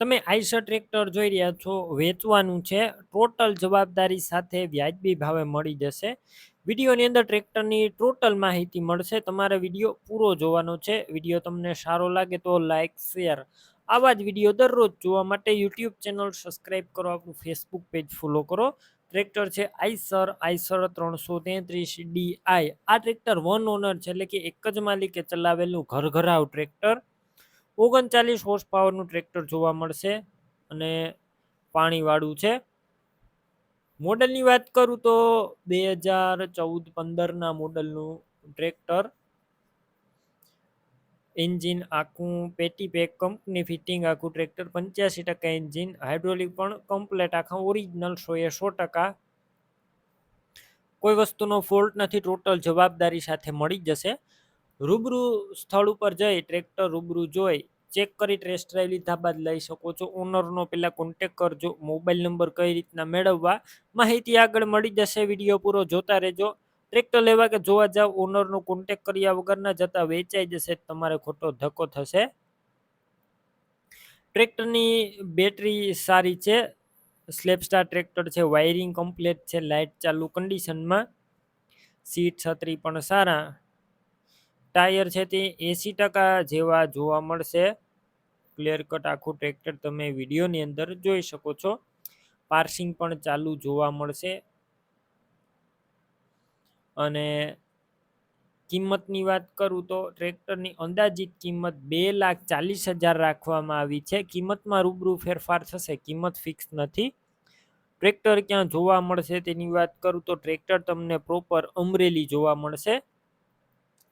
તમે Eicher tractor જોઈ રહ્યા છો, વેચવાનું છે. ટોટલ જવાબદારી સાથે વ્યાજબી ભાવે મળી જશે. વિડીયોની અંદર ટ્રેક્ટરની ટોટલ માહિતી મળશે. તમારે વીડિયો પૂરો જોવાનો છે. વીડિયો તમને સારો લાગે તો લાઇક શેર. આવા જ વીડિયો દરરોજ જોવા માટે યુટ્યુબ ચેનલ સબસ્ક્રાઈબ કરો. આપણું ફેસબુક પેજ ફોલો કરો. ટ્રેક્ટર છે આઈસર આઈસર ત્રણસો તેત્રીસ ડી આઈ. આ ટ્રેક્ટર વન ઓનર છે, એટલે કે એક જ માલિકે ચલાવેલું ઘરઘરાવ ટ્રેક્ટર. ઓગણચાલીસ હોર્સ પાવરનું ટ્રેક્ટર જોવા મળશે અને પાણીવાળું છે. મોડલની વાત કરું તો બે હજાર ચૌદ પંદરના મોડલનું ટ્રેક્ટર એન્જિન આખું પેટી પેક કંપની ફિટિંગ આખું ટ્રેક્ટર પંચ્યાસી ટકા એન્જિન હાઇડ્રોલિક પણ કમ્પ્લેટ આખા ઓરિજિનલ સો એ સો ટકા. કોઈ વસ્તુનો ફોલ્ટ નથી ટોટલ જવાબદારી સાથે મળી જશે. રૂબરૂ સ્થળ ઉપર જઈ ટ્રેક્ટર રૂબરૂ જોઈ ચેક કરી ટેસ્ટ ડ્રાઈવ લીધા બાદ લઈ શકો છો. ઓનરનો પહેલાં કોન્ટેક કરજો. મોબાઈલ નંબર કઈ રીતના મેળવવા, માહિતી આગળ મળી જશે. વીડિયો પૂરો જોતા રહેજો. ટ્રેક્ટર લેવા કે જોવા જાવ ઓનરનો કોન્ટેક કર્યા વગરના જતા વેચાઈ જશે. તમારે ખોટો ધક્કો થશે. ટ્રેક્ટરની બેટરી સારી છે. સ્લેપસ્ટાર ટ્રેક્ટર છે. વાયરિંગ કમ્પ્લીટ છે. લાઇટ ચાલુ કન્ડિશનમાં સીટ છત્રી પણ સારા. ટાયર છે તે એંસી ટકા જેવા જોવા મળશે. ક્લિયર કટ આખું ટ્રેક્ટર તમે વિડીયોની અંદર જોઈ શકો છો. પાર્સિંગ પણ ચાલુ જોવા મળશે. અને કિંમતની વાત કરું તો ટ્રેક્ટરની અંદાજિત કિંમત બે લાખ ચાલીસ હજાર રાખવામાં આવી છે. કિંમતમાં રૂબરૂ ફેરફાર થશે, કિંમત ફિક્સ નથી. ટ્રેક્ટર ક્યાં જોવા મળશે તેની વાત કરું તો ટ્રેક્ટર તમને પ્રોપર અમરેલી જોવા મળશે.